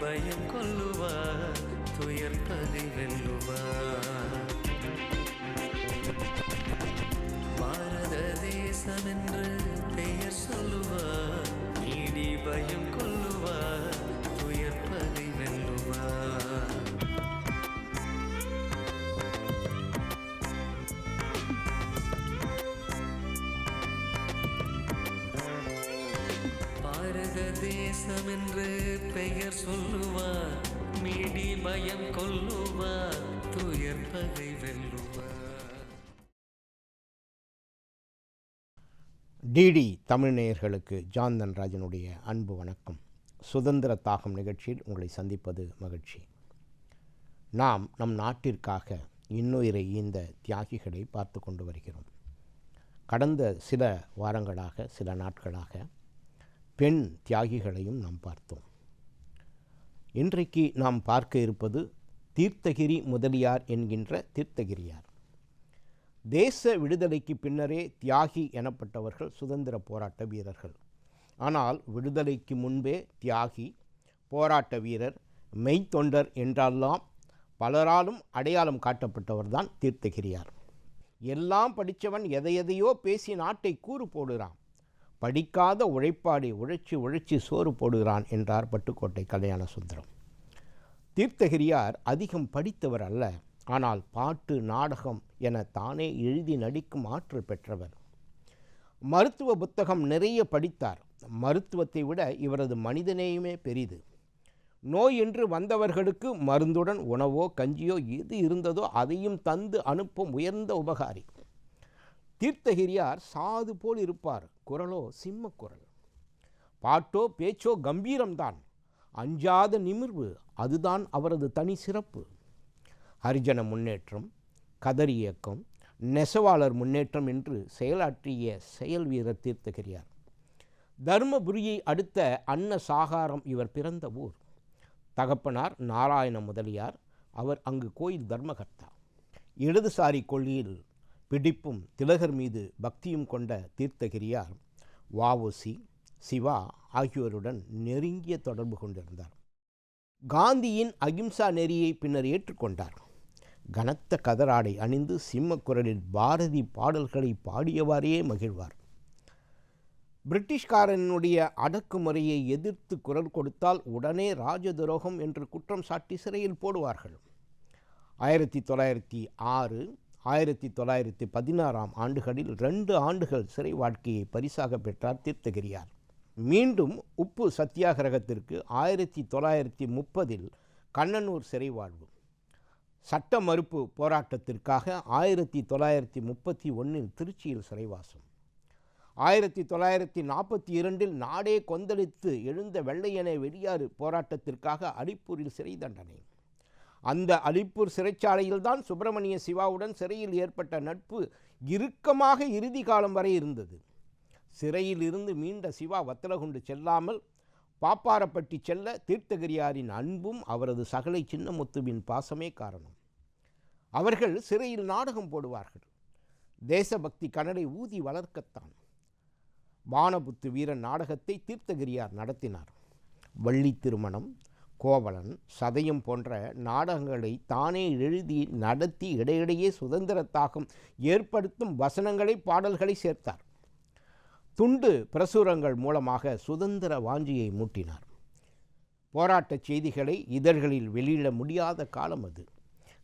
பயம் கொல்லுவார் துயர் பதி வெல்லுவார் பாரத தேசம் என்று பெயர் சொல்லுவார் நீடி பயம் என்று பெயர் சொல்லுவார். மீடி பயம் கொல்லுவார் துயர் பகை வெல்லுவார். டிடி தமிழ் நேயர்களுக்கு ஜாந்தன் ராஜனுடைய அன்பு வணக்கம். சுதந்திர தாகம் நிகழ்ச்சியில் உங்களை சந்திப்பது மகிழ்ச்சி. நாம் நம் நாட்டிற்காக இன்னுயிரை ஈந்த தியாகிகளை பார்த்து கொண்டு வருகிறோம். கடந்த சில வாரங்களாக சில நாட்களாக பெண் தியாகிகளையும் நாம் பார்த்தோம். இன்றைக்கு நாம் பார்க்க இருப்பது தீர்த்தகிரி முதலியார் என்கின்ற தீர்த்தகிரியார். தேச விடுதலைக்கு பின்னரே தியாகி எனப்பட்டவர்கள் சுதந்திர போராட்ட வீரர்கள். ஆனால் விடுதலைக்கு முன்பே தியாகி போராட்ட வீரர் மெய்த்தொண்டர் என்றெல்லாம் பலராலும் அடையாளம் காட்டப்பட்டவர்தான் தீர்த்தகிரியார். எல்லாம் படித்தவன் எதை எதையோ பேசி நாட்டை கூறு போடுகிறான் படிக்காத உழைப்பாடி உழைச்சி உழைச்சி சோறு போடுகிறான் என்றார் பட்டுக்கோட்டை கல்யாண சுந்தரம். தீர்த்தகிரியார் அதிகம் படித்தவர் அல்ல ஆனால் பாட்டு நாடகம் என தானே எழுதி நடிக்கும் ஆற்றல் பெற்றவர். மருத்துவ புத்தகம் நிறைய படித்தார். மருத்துவத்தை விட இவரது மனிதநேயமே பெரிது. நோய் என்று வந்தவர்களுக்கு மருந்துடன் உணவோ கஞ்சியோ எது இருந்ததோ அதையும் தந்து அனுப்பும் உயர்ந்த உபகாரி. தீர்த்தகிரியார் சாது போல் இருப்பார். குரலோ சிம்ம குரல். பாட்டோ பேச்சோ கம்பீரம்தான். அஞ்சாத நிமிர்வு அதுதான் அவரது தனி சிறப்பு. ஹரிஜன முன்னேற்றம் கதர் இயக்கம் நெசவாளர் முன்னேற்றம் என்று செயலாற்றிய செயல் வீரர் தீர்த்தகிரியார். தர்மபுரியை அடுத்த அன்ன சாகாரம் இவர் பிறந்த ஊர். தகப்பனார் நாராயண முதலியார் அவர் அங்கு கோயில் தர்மகர்த்தா. இடதுசாரி கொள்கையில் பிடிப்பும் திலகர் மீது பக்தியும் கொண்ட தீர்த்தகிரியார் வாவுசி சிவா ஆகியோருடன் நெருங்கிய தொடர்பு கொண்டிருந்தார். காந்தியின் அகிம்சா நெறியை பின்னர் ஏற்றுக்கொண்டார். கனத்த கதராடை அணிந்து சிம்மக்குரலில் பாரதி பாடல்களை பாடியவாறே மகிழ்வார். பிரிட்டிஷ்காரனுடைய அடக்குமுறையை எதிர்த்து குரல் கொடுத்தால் உடனே ராஜ துரோகம் என்று குற்றம் சாட்டி சிறையில் போடுவார்கள். ஆயிரத்தி தொள்ளாயிரத்தி ஆறு ஆயிரத்தி தொள்ளாயிரத்தி பதினாறாம் ஆண்டுகளில் ரெண்டு ஆண்டுகள் சிறை வாழ்க்கையை பரிசாக பெற்றார் தீர்த்தகிரியார். மீண்டும் உப்பு சத்தியாகிரகத்திற்கு ஆயிரத்தி தொள்ளாயிரத்தி முப்பதில் கண்ணனூர் சிறை வாழ்வு. சட்ட மறுப்பு போராட்டத்திற்காக ஆயிரத்தி தொள்ளாயிரத்தி முப்பத்தி ஒன்றில் திருச்சியில் சிறைவாசம். ஆயிரத்தி தொள்ளாயிரத்தி நாற்பத்தி இரண்டில் நாடே கொந்தளித்து எழுந்த வெள்ளையனை வெளியாறு போராட்டத்திற்காக அடிப்பூரில் சிறை தண்டனை. அந்த அலிப்பூர் சிறைச்சாலையில்தான் சுப்பிரமணிய சிவாவுடன் சிறையில் ஏற்பட்ட நட்பு இறுக்கமாக இறுதி காலம் வரை இருந்தது. சிறையில் இருந்து மீண்ட சிவா வத்தலகுண்டு செல்லாமல் பாப்பாரப்பட்டி செல்ல தீர்த்தகிரியாரின் அன்பும் அவரது சகலை சின்னமுத்துவின் பாசமே காரணம். அவர்கள் சிறையில் நாடகம் போடுவார்கள். தேசபக்தி கனலை ஊதி வளர்க்கத்தான். வானபுத்து வீரன் நாடகத்தை தீர்த்தகிரியார் நடத்தினார். வள்ளி திருமணம் கோவலன் சதயம் போன்ற நாடகங்களை தானே எழுதி நடத்தி இடையிடையே சுதந்திரத்தாகம் ஏற்படுத்தும் வசனங்களை பாடல்களை சேர்த்தார். துண்டு பிரசுரங்கள் மூலமாக சுதந்திர வாஞ்சியை மூட்டினார். போராட்டச் செய்திகளை இதழ்களில் வெளியிட முடியாத காலம் அது.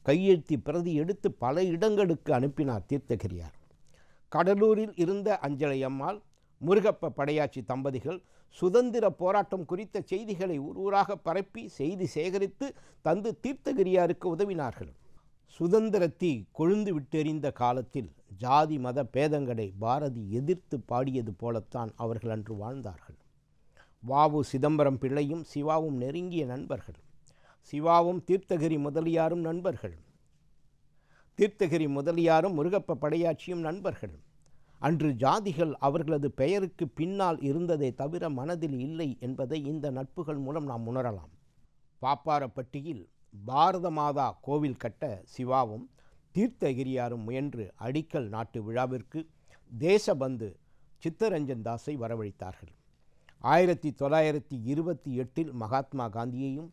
கையெழுத்தி பிரதி எடுத்து பல இடங்களுக்கு அனுப்பினார் தீர்த்தகிரியார். கடலூரில் இருந்த அஞ்சலை அம்மாள் முருகப்ப படையாச்சி தம்பதிகள் சுதந்திர போராட்டம் குறித்த செய்திகளை ஊர் ஊராக பரப்பி செய்தி சேகரித்து தந்து தீர்த்தகிரியாருக்கு உதவினார்கள். சுதந்திரத்தை கொழுந்து விட்டெறிந்த காலத்தில் ஜாதி மத பேதங்களை பாரதி எதிர்த்து பாடியது போலத்தான் அவர்கள் அன்று வாழ்ந்தார்கள். வாவு சிதம்பரம் பிள்ளையும் சிவாவும் நெருங்கிய நண்பர்கள். சிவாவும் தீர்த்தகிரி முதலியாரும் நண்பர்கள். தீர்த்தகிரி முதலியாரும் முருகப்ப படையாட்சியும் நண்பர்கள். அன்று ஜாதிகள் அவர்களது பெயருக்கு பின்னால் இருந்ததை தவிர மனதில் இல்லை என்பதை இந்த நட்புகள் மூலம் நாம் உணரலாம். பாப்பாரப்பட்டியில் பாரத மாதா கோவில் கட்ட சிவாவும் தீர்த்தகிரியாரும் முயன்று அடிக்கல் நாட்டு விழாவிற்கு தேசபந்து சித்தரஞ்சன் தாஸை வரவழைத்தார்கள். ஆயிரத்தி தொள்ளாயிரத்தி இருபத்தி எட்டில் மகாத்மா காந்தியையும்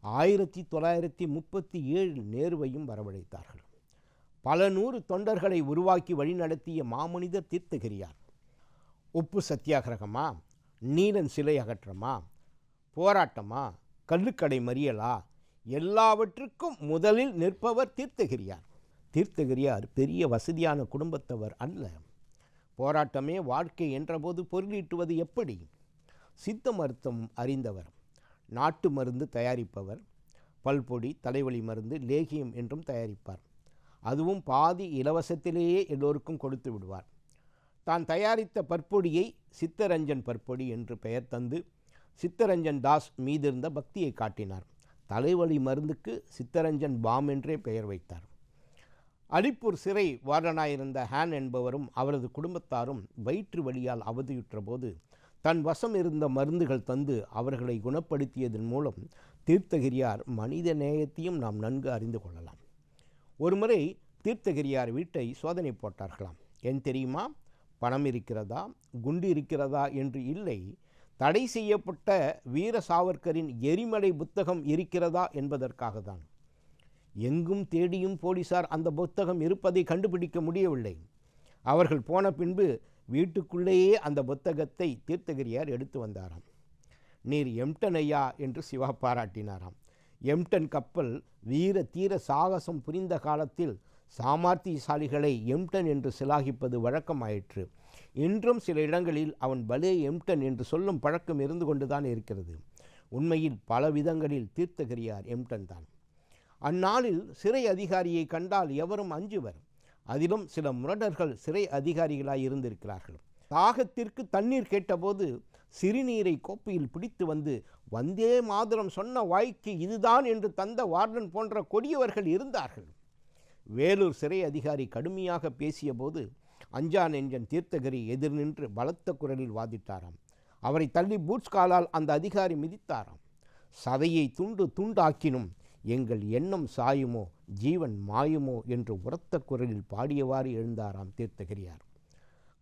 ஆயிரத்தி தொள்ளாயிரத்தி முப்பத்தி ஏழில் நேருவையும் வரவழைத்தார்கள். பல நூறு தொண்டர்களை உருவாக்கி வழிநடத்திய மாமனிதர் தீர்த்தகிரியார் உப்பு சத்தியாகிரகமா? நீலன் சிலை அகற்றமா? போராட்டமா? கல்லுக்கடை மறியலா? எல்லாவற்றுக்கும் முதலில் நிற்பவர் தீர்த்தகிரியார் தீர்த்தகிரியார் பெரிய வசதியான குடும்பத்தவர் அல்ல. போராட்டமே வாழ்க்கை என்றபோது பொருளீட்டுவது எப்படி? சித்த மருத்துவம் அறிந்தவர் நாட்டு மருந்து தயாரிப்பவர் பல்பொடி தலைவலி மருந்து லேகியம் என்றும் தயாரிப்பார். அதுவும் பாதி இலவசத்திலேயே எல்லோருக்கும் கொடுத்து விடுவார். தான் தயாரித்த பற்பொடியை சித்தரஞ்சன் பற்பொடி என்று பெயர் தந்து சித்தரஞ்சன் தாஸ் மீதிருந்த பக்தியை காட்டினார். தலைவலி மருந்துக்கு சித்தரஞ்சன் பாம் என்றே பெயர் வைத்தார். அலிப்பூர் சிறை வார்டனாயிருந்த ஹேன் என்பவரும் அவரது குடும்பத்தாரும் வயிற்று வலியால் அவதியுற்றபோது தன் வசம் இருந்த மருந்துகள் தந்து அவர்களை குணப்படுத்தியதன் மூலம் தீர்த்தகிரியார் மனித நேயத்தையும் நாம் நன்கு அறிந்து கொள்ளலாம். ஒருமுறை தீர்த்தகிரியார் வீட்டை சோதனை போட்டார்களாம். ஏன் தெரியுமா? பணம் இருக்கிறதா? குண்டு இருக்கிறதா? என்று இல்லை. தடை செய்யப்பட்ட வீர சாவர்கரின் எரிமலை புத்தகம் இருக்கிறதா? என்பதற்காக தான் எங்கும் தேடியும் போலீசார் அந்த புத்தகம் இருப்பதை கண்டுபிடிக்க முடியவில்லை. அவர்கள் போன பின்பு வீட்டுக்குள்ளேயே அந்த புத்தகத்தை தீர்த்தகிரியார் எடுத்து வந்தாராம். நீர் எம்டன் ஐயா என்று சிவா பாராட்டினாராம். எம்டன் கப்பல் வீர தீர சாகசம் புரிந்த காலத்தில் சாமர்த்தியசாலிகளை எம்டன் என்று சிலாகிப்பது வழக்கமாயிற்று. இன்றும் சில இடங்களில் அவன் பலே எம்டன் என்று சொல்லும் பழக்கம் இருந்து கொண்டுதான் இருக்கிறது. உண்மையில் பல விதங்களில் தீர்த்தகிரியார் எம்டன் தான். அந்நாளில் சிறை அதிகாரியை கண்டால் எவரும் அஞ்சுவர். அதிலும் சில முரடர்கள் சிறை அதிகாரிகளாய் இருந்திருக்கிறார்கள். தாகத்திற்கு தண்ணீர் கேட்டபோது சிறுநீரை கோப்பையில் பிடித்து வந்து வந்தே மாதுரம் சொன்ன வாய்க்கு இதுதான் என்று தந்த வார்டன் போன்ற கொடியவர்கள் இருந்தார்கள். வேலூர் சிறை அதிகாரி கடுமையாக பேசியபோது அஞ்சா நெஞ்சன் தீர்த்தகிரி எதிர் நின்று பலத்த குரலில் வாதிட்டாராம். அவரை தள்ளி பூட்ஸ் காலால் அந்த அதிகாரி மிதித்தாராம். சதையை துண்டு துண்டாக்கினும் எங்கள் எண்ணம் சாயுமோ ஜீவன் மாயுமோ என்று உரத்த குரலில் பாடியவாறு எழுந்தாராம் தீர்த்தகிரியார்.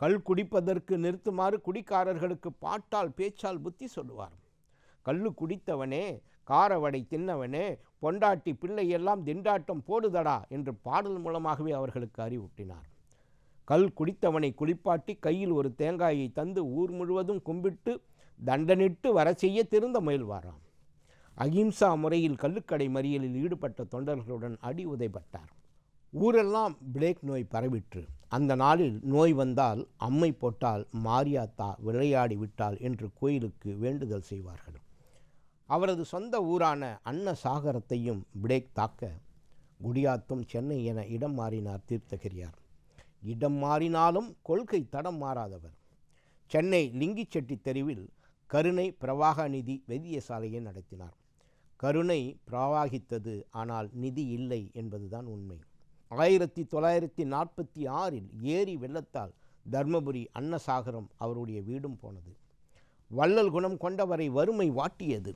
கல் குடிப்பதற்கு நிறுத்துமாறு குடிக்காரர்களுக்கு பாட்டால் பேச்சால் புத்தி சொல்லுவார். கல் குடித்தவனே காரவடை தின்னவனே பொண்டாட்டி பிள்ளையெல்லாம் திண்டாட்டம் போடுதடா என்று பாடல் மூலமாகவே அவர்களுக்கு அறிவூட்டினார். கல் குடித்தவனை குளிப்பாட்டி கையில் ஒரு தேங்காயை தந்து ஊர் முழுவதும் கும்பிட்டு தண்டனிட்டு வர செய்ய திருந்த முயல்வாராம். அகிம்சா முறையில் கள்ளுக்கடை மறியலில் ஈடுபட்ட தொண்டர்களுடன் அடி உதைப்பட்டார். ஊரெல்லாம் பிளேக் நோய் பரவிற்று. அந்த நாளில் நோய் வந்தால் அம்மை போட்டால் மாரியாத்தா விளையாடி விட்டால் என்று கோயிலுக்கு வேண்டுதல் செய்வார்கள். அவரது சொந்த ஊரான அன்ன சாகரத்தையும் பிளேக் தாக்க குடியாத்தும் சென்னை என இடம் மாறினார் தீர்த்தகிரியார். இடம் மாறினாலும் கொள்கை தடம் மாறாதவர். சென்னை லிங்கிச்செட்டி தெருவில் கருணை பிரவாக நிதி வைத்தியசாலையை நடத்தினார். கருணை பிரவாகித்தது ஆனால் நிதி இல்லை என்பதுதான் உண்மை. ஆயிரத்தி தொள்ளாயிரத்தி நாற்பத்தி ஆறில் ஏரி வெள்ளத்தால் தர்மபுரி அன்னசாகரம் அவருடைய வீடும் போனது. வள்ளல் குணம் கொண்டவரை வறுமை வாட்டியது.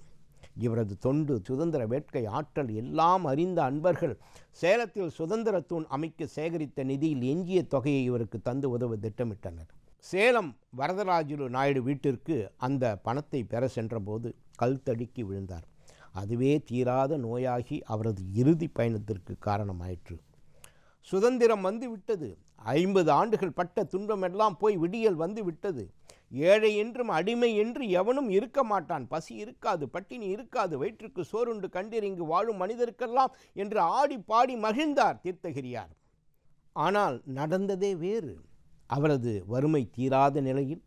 இவரது தொண்டு சுதந்திர வேட்கை ஆற்றல் எல்லாம் அறிந்த அன்பர்கள் சேலத்தில் சுதந்திர தூண் அமைக்க சேகரித்த நிதியில் எஞ்சிய தொகையை இவருக்கு தந்து உதவ திட்டமிட்டனர். சேலம் வரதராஜுலு நாயுடு வீட்டிற்கு அந்த பணத்தை பெற சென்றபோது கல் தடுக்கி விழுந்தார். அதுவே தீராத நோயாகி அவரது இறுதி பயணத்திற்கு காரணமாயிற்று. சுதந்திரம் வந்து விட்டது ஐம்பது ஆண்டுகள் பட்ட துன்பமெல்லாம் போய் விடியல் வந்து விட்டது ஏழை என்றும் அடிமை என்று எவனும் இருக்க மாட்டான். பசி இருக்காது பட்டினி இருக்காது வயிற்றுக்கு சோறுண்டு கண்டீர் இங்கு வாழும் மனிதருக்கெல்லாம் என்று ஆடி பாடி மகிழ்ந்தார் தீர்த்தகிரியார். ஆனால் நடந்ததே வேறு. அவரது வறுமை தீராத நிலையில்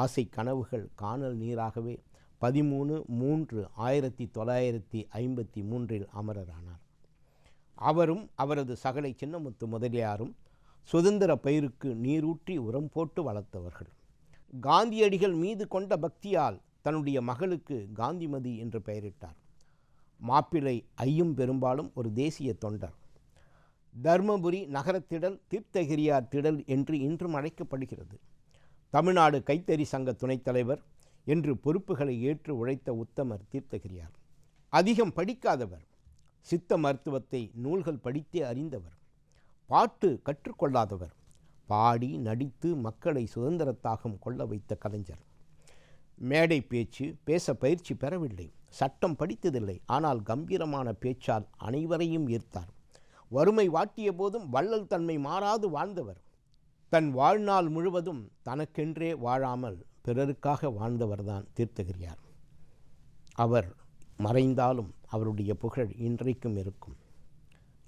ஆசை கனவுகள் காணல் நீராகவே பதிமூணு மூன்று ஆயிரத்தி தொள்ளாயிரத்தி ஐம்பத்தி மூன்றில் அமரரானார். அவரும் அவரது சகலை சின்னமுத்து முதலியாரும் சுதந்திர பயிருக்கு நீரூற்றி உரம் போட்டு வளர்த்தவர்கள். காந்தியடிகள் மீது கொண்ட பக்தியால் தன்னுடைய மகளுக்கு காந்திமதி என்று பெயரிட்டார். மாப்பிள்ளை ஐயும் பெரும்பாலும் ஒரு தேசிய தொண்டர். தர்மபுரி நகரத்திடல் தீர்த்தகிரியார் திடல் என்று இன்றும் அழைக்கப்படுகிறது. தமிழ்நாடு கைத்தறி சங்க துணைத் தலைவர் என்று பொறுப்புகளை ஏற்று உழைத்த உத்தமர் தீர்த்தகிரியார். அதிகம் படிக்காதவர். சித்த மருத்துவத்தை நூல்கள் படித்தே அறிந்தவர். பாட்டு கற்றுக்கொள்ளாதவர். பாடி நடித்து மக்களை சுதந்திரத்தாகம் கொள்ள வைத்த கலைஞர். மேடை பேச்சு பேச பயிற்சி பெறவில்லை. சட்டம் படித்ததில்லை. ஆனால் கம்பீரமான பேச்சால் அனைவரையும் ஈர்த்தார். வறுமை வாட்டிய போதும் வள்ளல் தன்மை மாறாது வாழ்ந்தவர். தன் வாழ்நாள் முழுவதும் தனக்கென்றே வாழாமல் பிறருக்காக வாழ்ந்தவர்தான் தீர்த்தகிரியார். அவர் மறைந்தாலும் அவருடைய புகழ் இன்றைக்கும் இருக்கும்.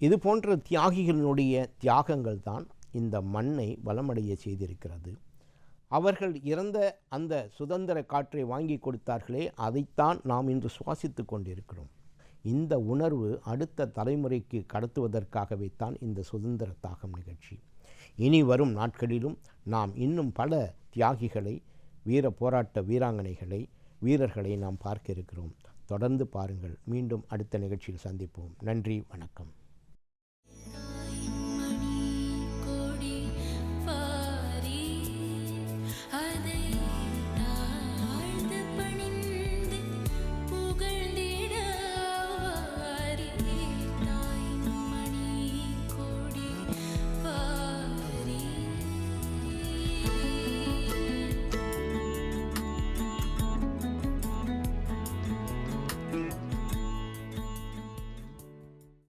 இது போன்ற தியாகிகளினுடைய தியாகங்கள் தான் இந்த மண்ணை வளமடைய செய்திருக்கிறது. அவர்கள் இறந்த அந்த சுதந்திர காற்றை வாங்கி கொடுத்தார்களே அதைத்தான் நாம் இன்று சுவாசித்து கொண்டிருக்கிறோம். இந்த உணர்வு அடுத்த தலைமுறைக்கு கடத்துவதற்காகவே தான் இந்த சுதந்திர தாகம் நிகழ்ச்சி. இனி வரும் நாட்களிலும் நாம் இன்னும் பல தியாகிகளை வீர போராட்ட வீராங்கனைகளை வீரர்களை நாம் பார்க்க இருக்கிறோம். தொடர்ந்து பாருங்கள். மீண்டும் அடுத்த நிகழ்ச்சியில் சந்திப்போம். நன்றி வணக்கம்.